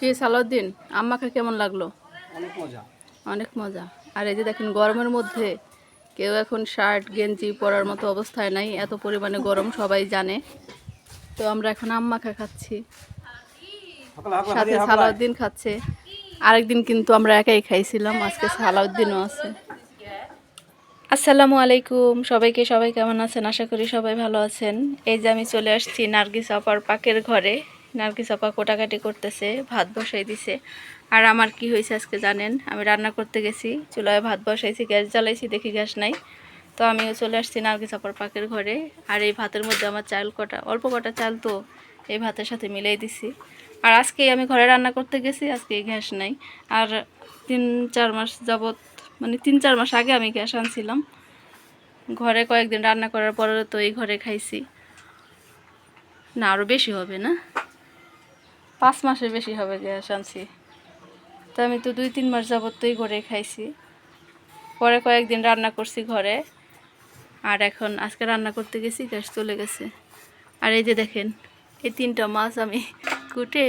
কি সালাউদ্দিন? আম্মাকে কেমন লাগল? অনেক মজা। অনেক মজা। আর এই যে দেখেন গরমের মধ্যে কেউ এখন শার্ট গেঞ্জি পরার মতো অবস্থায় নাই এত পরিমাণে গরম সবাই জানে। তো আমরা এখন আম্মাকে খাচ্ছি। সাথে সালাউদ্দিন খাচ্ছে। আরেকদিন কিন্তু আমরা একাই খাইছিলাম আজকে সালাউদ্দিনও আছে। আসসালামু আলাইকুম সবাইকে সবাই কেমন আছেন? আশা করি সবাই ভালো আছেন। এই যে আমি চলে আসছি নার্গিস আপার পাকের ঘরে। নার্গিস আপা কোটাকাটি করতেছে, ভাত বসাই দিছে। আর আমার কি হয়েছে আজকে জানেন? আমি রান্না করতে গেছি, চুলায় ভাত বসাইছি, গ্যাস জ্বালাইছি, দেখি গ্যাস নাই। তো আমিও চলে আসছি নার্গিস আপার পাকের ঘরে। আর এই ভাতের মধ্যে আমার চাল কটা, অল্প কটা চাল তো এই ভাতের সাথে মিলাই দিছি। আর আজকেই আমি ঘরে রান্না করতে গেছি আজকে গ্যাস নাই। আর তিন, চার মাস যাবৎ মানে তিন, চার মাস আগে আমি গ্যাস আনছিলাম। ঘরে কয়েকদিন রান্না করার পরে তো এই ঘরে খাইছি। না আরও বেশি হবে না? পাঁচ মাসের বেশি হবে গ্যাস আনছি তো আমি তো দুই, তিন মাস যাবত তো এই ঘরে খাইছি। পরে কয়েকদিন রান্না করছি ঘরে। আর এখন আজকে রান্না করতে গেছি, গ্যাস চলে গেছে। আর এই যে দেখেন, এই তিনটা মাছ আমি কুটে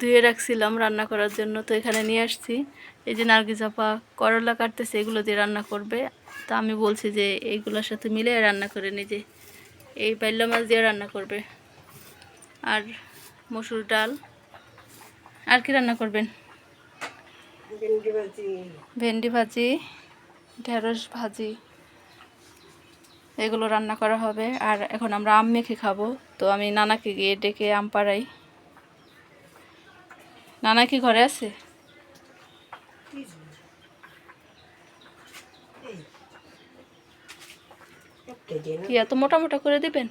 ধুয়ে রাখছিলাম রান্না করার জন্য। তো এখানে নিয়ে আসছি। এই যে নার্গিস আপা করলা কাটতেছে, এগুলো দিয়ে রান্না করবে। তা আমি বলছি যে, এইগুলোর সাথে মিলে রান্না করে নিজে এই পাইলা মাছ দিয়ে রান্না করবে। আর মসুর ডাল। আর কি রান্না করবেন? ভেন্ডি ভাজি। ঢেঁড়স ভাজি এগুলো রান্না করা হবে। আর এখন আমরা আম মেখে খাব। তো আমি নানাকে গিয়ে ডেকে আম পাড়াই। নানা কি ঘরে আছে? কি এত মোটা মোটা করে দিবেন?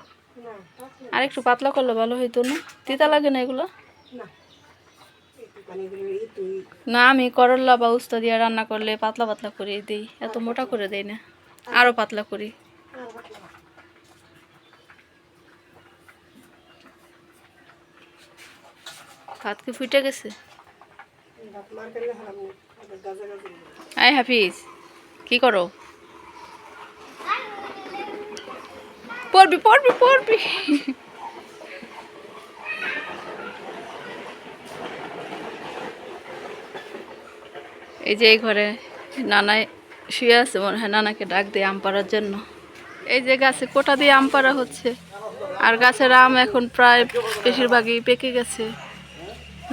আর একটু পাতলা করলে ভালো হইতো না? তিতা লাগে না এগুলো? না। আমি করল্লা বা উস্তা দিয়ে রান্না করলে পাতলা পাতলা করে দিই। এত মোটা করে দেই না আরও পাতলা করি। ভাত কি ফুটে গেছে? আই হাফিজ, কি করো? পড়বি পড়বি পড়বি। এই যে এই ঘরে নানায় শুয়ে আছে মনে হয় নানাকে ডাক দিয়ে আম পাড়ার জন্য। এই যে গাছে কোটা দিয়ে আম পাড়া হচ্ছে। আর গাছের আম এখন প্রায় বেশিরভাগই পেকে গেছে।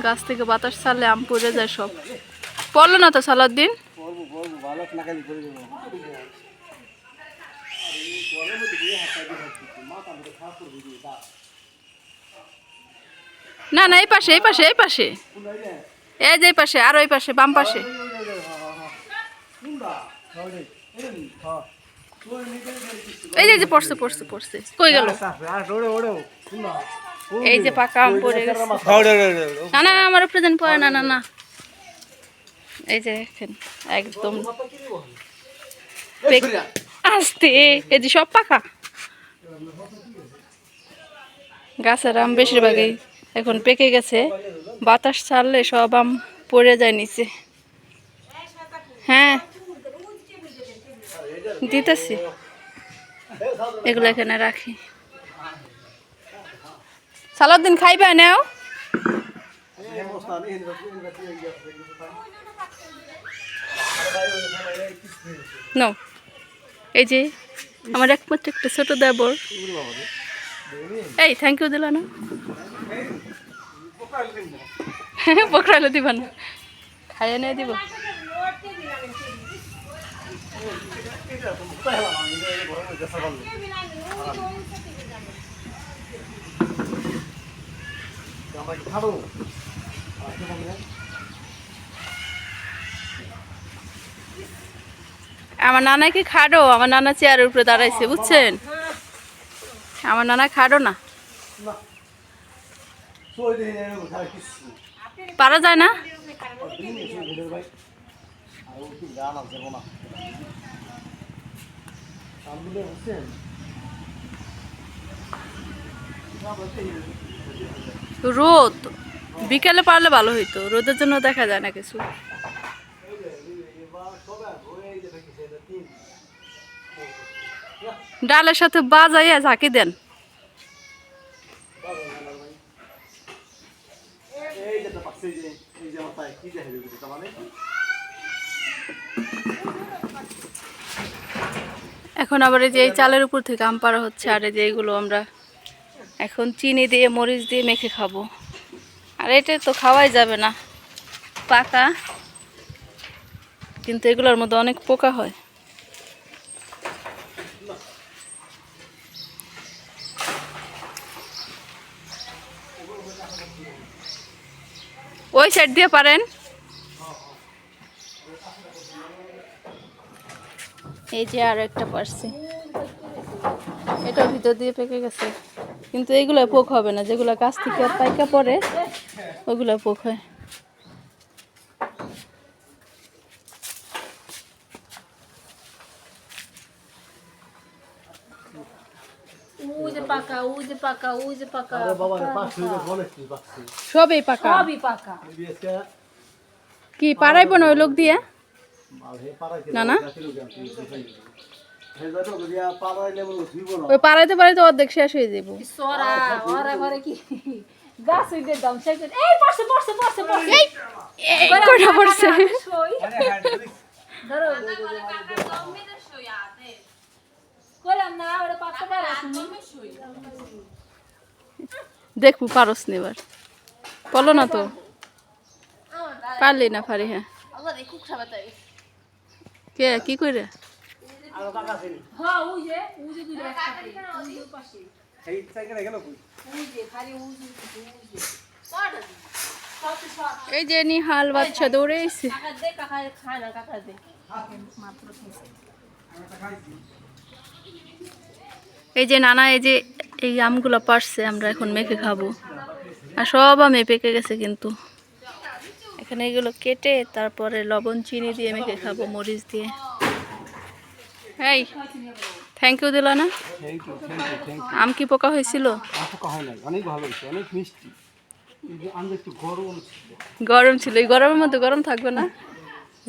গাছ থেকে বাতাস ছাড়লে আম পড়ে যায় সব। পড়ল না তো সালার দিন? পড়ব, পড়ব, ভালো না খালি করে দেবো। না না এই পাশে এই পাশে এই পাশে। এই যে পাশে, আর ওই পাশে, বাম পাশে। এই যে পড়ছে পড়ছে পড়ছে। কই গেল। এই যে, পাকা আম পড়ে গেছে। না না আমার প্রেজেন্ট পড়ে, না না না। এই যে একদম। আস্তে, এই যে, সব পাকা। গাছের আম বেশিরভাগই। এখন পেকে গেছে। বাতাস ছাড়লে সব আম পড়ে যায় নিচে। হ্যাঁ দিতেছি। এগুলো এখানে রাখি। সালাদিন খাইবে, নেও। এই যে, আমার একমাত্র একটা ছোট দেবর। এই থ্যাংক ইউ দিল না পকড়াইলে দিবা না। খাইয়ে নিয়ে দিব। আমার নানা কি খাডো? আমার নানা চেয়ারের উপরে দাঁড়াইছে, বুঝছেন? আমার নানা খাডো না? পারা যায় না? রোদ। বিকেলে পারলে ভালো হইতো, রোদের জন্য দেখা যায় না কিছু। ডালের সাথে বাজাইয়া ঝাঁকি দেন এই যেটা পাচ্ছি এই যে এই যে আমার পায়ে কি দেখা যাবে তার মানে এখন আবার এই যে এই চালের উপর থেকে আম পাড়া হচ্ছে, আর এই যে এইগুলো আমরা এখন চিনি দিয়ে, মরিচ দিয়ে মেখে খাব। আর এটা তো খাওয়াই যাবে না, পাকা। কিন্তু এগুলোর মধ্যে অনেক পোকা হয়। ওই সাইড দিয়ে পারেন। এই যে আর একটা পারছি। এটা ভিতর দিয়ে পেকে গেছে। কিন্তু এইগুলো পোক হবে না যেগুলো গাছ থেকে পাইকা পরে ওগুলো পোক হয়। ওই পাকা ওই পাকা ওই পাকা আরে বাবা রে পাঁচ হয়ে কি সবই পাকা। সবই পাকা। বিএসকে কি পারাইব না ওই লোক দিয়ে? না, না। ওই অর্ধেক শেষ হয়ে যাব। সরা ওরা ঘরে কি? গাছ উঠে দাম শেষ এই পড়ছে পড়ছে পড়ছে পড়ছে এই কটা পড়ছে? সই আরে ধরিস। ধরো। কইলাম না ওরা পাততে পারে দেখব পারস নি এবার। বলো না তো। পারলি না পারি হ্যাঁ কে, কি আরও টাকা আছে হ্যাঁ যে ওই যে ওই যে পাশে সাইকেলে গেল কই যে খালি যে যে এই যে নিহাল বাচ্চা দৌড়ে এসে কাকা কাকা কাকা এই যে নানা, এই যে এই আমগুলো পারছে, আমরা এখন মেখে খাব। আর সব আমে পেকে গেছে কিন্তু। এখানে এগুলো কেটে তারপরে লবণ চিনি দিয়ে মেখে খাব মরিচ দিয়ে। এই থ্যাংক ইউ দিল না? আম কি পোকা হয়েছিল? হয় অনেক ভালো অনেক মিষ্টি। যে গরম ছিল। এই গরমের মধ্যে গরম থাকবে না?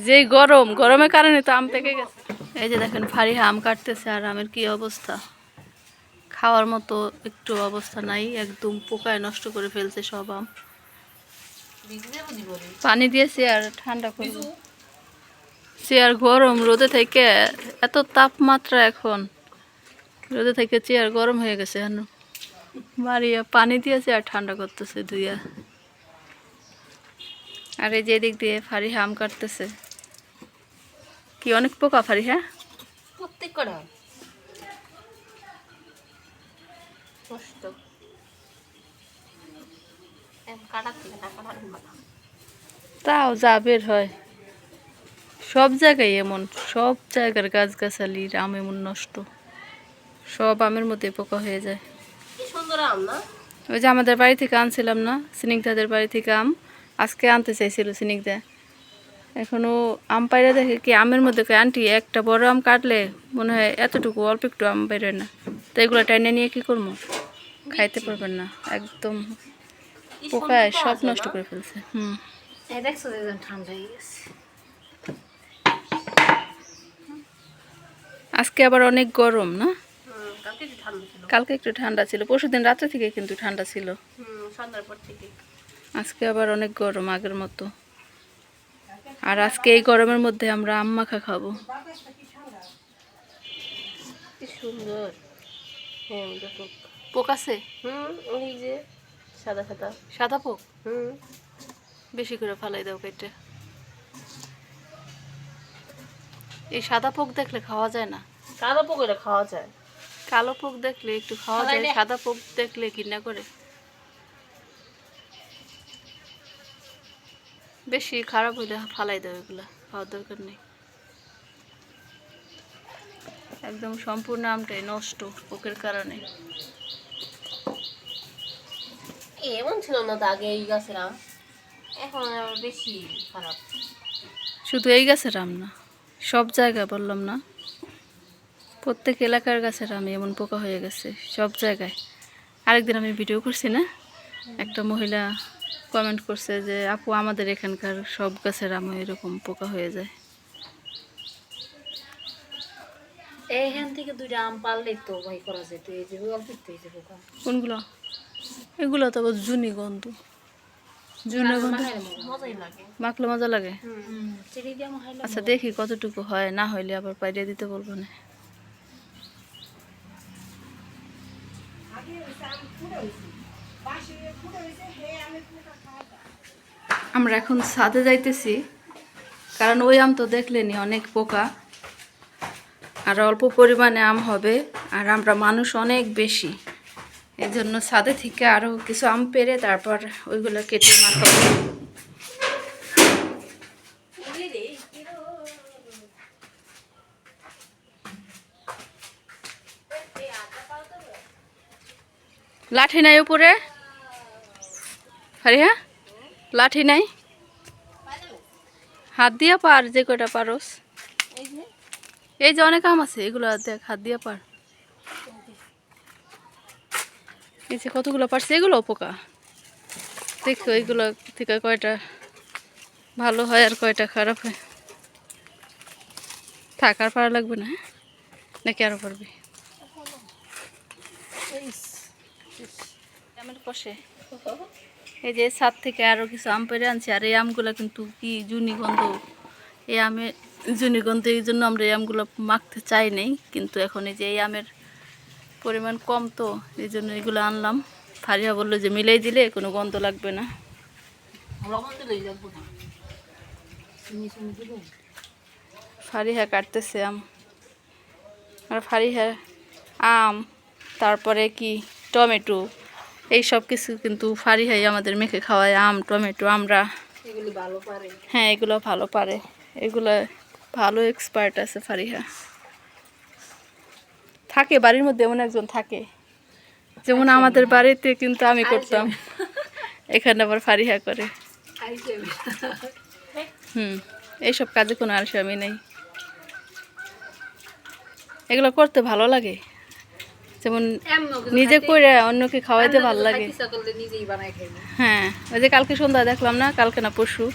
যেই গরম গরমের কারণে তো আম পেকে গেছে। এই যে দেখেন ফারিহা আম কাটতেছে আর আমের কি অবস্থা? খাওয়ার মতো একটু অবস্থা নাই একদম পোকায় নষ্ট করে ফেলছে সব আম। পানি দিয়েছি আর ঠান্ডা করব। চেয়ার গরম রোদে থেকে এত তাপমাত্রা এখন। রোদে থেকে চেয়ার গরম হয়ে গেছে এখন। মারিয়া, পানি দিয়েছে আর ঠান্ডা করতেছে ধুইয়া। আর এই যে দিক দিয়ে ফারিহা হাম কাটতেছে। কি, অনেক পোকা ফারিহা প্রত্যেক কটা কষ্ট কাটার থেকে না কাটার তাও যা বের হয়। সব জায়গায় এমন সব জায়গার গাছগাছালির আম এমন নষ্ট। সব আমের মধ্যে পোকা হয়ে যায়। ওই যে আমাদের বাড়ি থেকে আনছিলাম না সিনিকদাদের বাড়ি থেকে আম। আজকে আনতে চাইছিল সিনিকদা এখনও আম পাইরে দেখে কি আমের মধ্যে আন্টি একটা বড় আম কাটলে মনে হয় এতটুকু অল্প একটু আম বেরোয় না। তো এগুলো টাইনে নিয়ে কি করব? খাইতে পারবেন না একদম। পোকায় সব নষ্ট করে ফেলছে হুম। দেখছ ঠান্ডা হয়ে গেছে। আজকে আবার অনেক গরম না? কালকে একটু ঠান্ডা ছিল। পরশু পরশুদিন রাত্রে থেকে কিন্তু ঠান্ডা ছিল। আজকে আবার অনেক গরম আগের মতো। আর আজকে এই গরমের মধ্যে আমরা আম মাখা খাব। সুন্দর। পোক আছে। হুম ওই যে সাদা সাদা। সাদা পোক? হুম। বেশি করে ফালাই দাও কেটে এই সাদা পোক দেখলে খাওয়া যায় না? কালো পকোড়া খাওয়া যায়। কালো পোক দেখলে একটু খাওয়া যায় সাদা পোক দেখলে ঘৃণা করে। বেশি খারাপ হইলে ফালাই দাও এগুলা খাওয়ার দরকার নেই। একদম সম্পূর্ণ আমটাই নষ্ট পোকের কারণে। এমন ছিল না তো আগে এই গাছের আম। এখন আবার বেশি খারাপ। শুধু এই গাছের আম না সব জায়গায় বললাম না। প্রত্যেক এলাকার গাছের আম এমন পোকা হয়ে গেছে সব জায়গায়। আরেকদিন আমি ভিডিও করছি না? একটা মহিলা কমেন্ট করছে যে আপু আমাদের এখানকার সব গাছের আম এরকম পোকা হয়ে যায়। এইখান থেকে দুইটা আম পারলেই তো ভাই করা যেত এই যে এই যে পোকা। কোনগুলো? এগুলো তো আবার জুনি গন্ধ। জুনের গন্ধ মাখলে মজা লাগে? আচ্ছা দেখি কতটুকু হয় না হইলে আবার পাইরে দিতে বলব না। আমরা এখন ছাদে যাইতেছি কারণ ওই আম তো দেখলেনি অনেক পোকা আর অল্প পরিমাণে আম হবে আর আমরা মানুষ অনেক বেশি। এই জন্য ছাদে থেকে আরও কিছু আম পেরে তারপর ওইগুলো কেটে মাখাবো লাঠি নাই উপরে? হ্যাঁ? লাঠি নাই? হাত দিয়া পার যে কটা পারস। এই যে অনেক আম আছে, এগুলো দেখ, হাত দিয়া পার। এই যে কতগুলো পারছে, এগুলো পোকা। দেখো এইগুলো থেকে কয়টা ভালো হয় আর কয়টা খারাপ হয়। থাকার পারা লাগবে না হ্যাঁ? নাকি আরও পারবি? এই যে ছাদ থেকে আরও কিছু আম পেরে আনছি, আর এই আমগুলো কিন্তু কি জুনি গন্ধ। এই আমের জুনিগন্ধ এই জন্য আমরা এই আমগুলো মাখতে চাই নাই, কিন্তু এখন এই যে এই আমের পরিমাণ কম তো এই জন্য এগুলো আনলাম। ফারিয়া বলল যে মিলাই দিলে কোনো গন্ধ লাগবে না। ফারিহা কাটতেছে আম। আর ফারিহা আম তারপরে কি? টমেটো। এই সব কিছু কিন্তু ফারিহাই আমাদের মেখে খাওয়ায় আম টমেটো আমরা। ভালো পারে। হ্যাঁ এগুলো ভালো পারে। এগুলো ভালো এক্সপার্ট আছে ফারিহা। থাকে বাড়ির মধ্যে এমন একজন থাকে। যেমন আমাদের বাড়িতে কিন্তু আমি করতাম। এখানে আবার ফারিহা করে। হুম এইসব কাজে কোনো আর আলসামি নেই। এগুলো করতে ভালো লাগে। যেমন নিজে করে অন্যকে খাওয়াইতে ভালো লাগে। হ্যাঁ ওই যে কালকে সন্ধ্যা দেখলাম না কালকে না পরশু।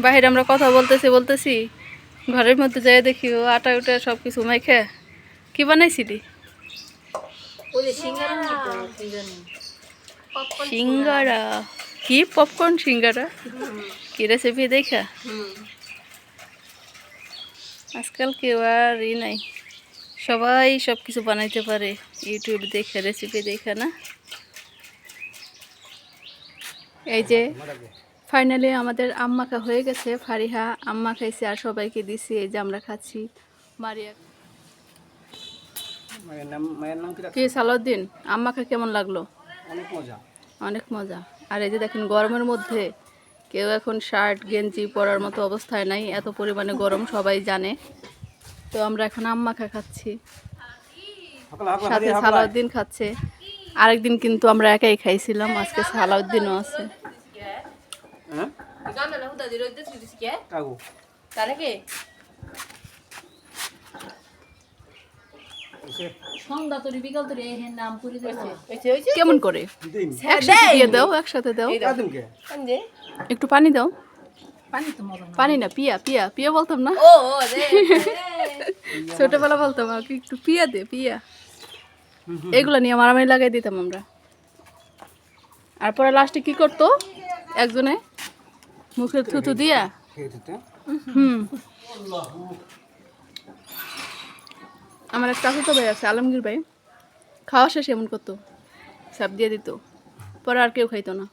বাইরে আমরা কথা বলতেছি বলতেছি ঘরের মধ্যে যাই দেখি ও আটা উটা সব কিছু মাইখে কি বানাইছিলি? সিঙ্গারা কি জানি সিঙ্গারা কি পপকর্ন সিঙ্গারা? কি রেসিপি দেখা? আজকাল কেউ আর ই নাই। সবাই সব কিছু বানাইতে পারে। ইউটিউব দেখে রেসিপি দেখে না? এই যে ফাইনালি আমাদের আম্মাখা হয়ে গেছে। ফারিহা আম্মা খাইছে আর সবাইকে দিছি। এই যে আমরা খাচ্ছি। মারিয়া মায়ের নাম মায়ের নাম কি কি সালাউদ্দিন? আম্মাখা কেমন লাগল? অনেক মজা। অনেক মজা। আর এই যে দেখেন গরমের মধ্যে কেউ এখন শার্ট গেঞ্জি পরার মতো অবস্থায় নাই এত পরিমাণে গরম সবাই জানে। তো আমরা এখন আম্মাখা খাচ্ছি। সাথে সালাউদ্দিন খাচ্ছে। আরেকদিন কিন্তু আমরা একাই খাইছিলাম আজকে সালাউদ্দিনও আছে। হ্যাঁ গানা না হুদা দিরো দিতে দিছি কে কাকু তারে কে এসে সন্ধ্যা তোর বিকাল তোর এই নাম করে দিয়েছে ওইছে ওইছে কেমন করে? একসাথে দিয়ে। দাও একসাথে দাও। একটু পানি দাও। পানি না পিয়া পিয়া পিয়া বলতাম না। ছোটবেলা বলতাম আর কি একটু পিয়া দে পিয়া। এগুলো নিয়ে মারামারি লাগাই দিতাম আমরা। আর পরে লাস্টে কি করতো? একজনে মুখে থুতু দিয়া হুম। আমার এক চাচাতো ভাই আছে আলমগীর ভাই। খাওয়া শেষে এমন করতো সাপ দিয়ে দিত। পরে আর কেউ খাইতো না।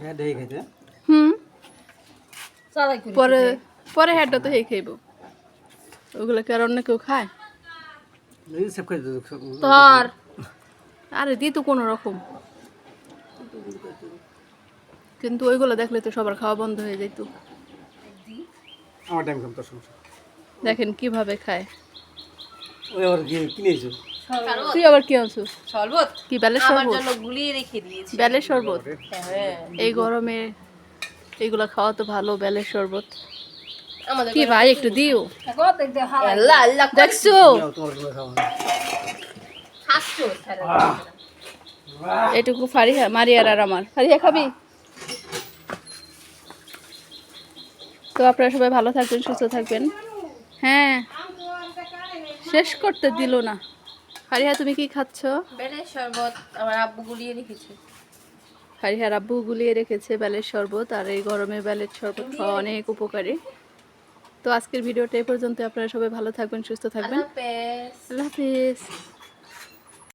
হ্যাঁ দেই হুম। পরে পরে হেডটা তো হেই খাইব। ওগুলো কি আর অন্য কেউ খায়? তোর। আরে দিত কোনো রকম। কিন্তু ওইগুলো দেখলে তো সবার খাওয়া বন্ধ হয়ে যেত আমার টাইম কম তোর সমস্যা। দেখেন কীভাবে খায়। ওই আবার কি কিনেছো? তুই আবার কি আনছো? শরবত? কি বেলের আমার জন্য গুলিয়ে রেখে দিয়েছি। বেলের শরবত? হ্যাঁ। এই গরমে এইগুলো খাওয়া তো ভালো বেলের শরবত। কি ভাই একটু দিও। আল্লাহ আল্লাহ দেখছ? এটুকু ফারিহা মারিয়ার আর আমার। ফারিহা খাবি? তো আপনারা সবাই ভালো থাকবেন সুস্থ থাকবেন। হ্যাঁ। শেষ করতে দিল না। ফারিহা তুমি কি খাচ্ছ? বেলের শরবত আমার আব্বু গুলিয়ে রেখেছে। হারিহার আব্বু গুলিয়ে রেখেছে বেলের শরবত আর এই গরমে বেলের শরবত খাওয়া অনেক উপকারী। তো আজকের ভিডিওটা এ পর্যন্ত। আপনারা সবাই ভালো থাকবেন সুস্থ থাকবেন। আল্লাহ হাফিজ।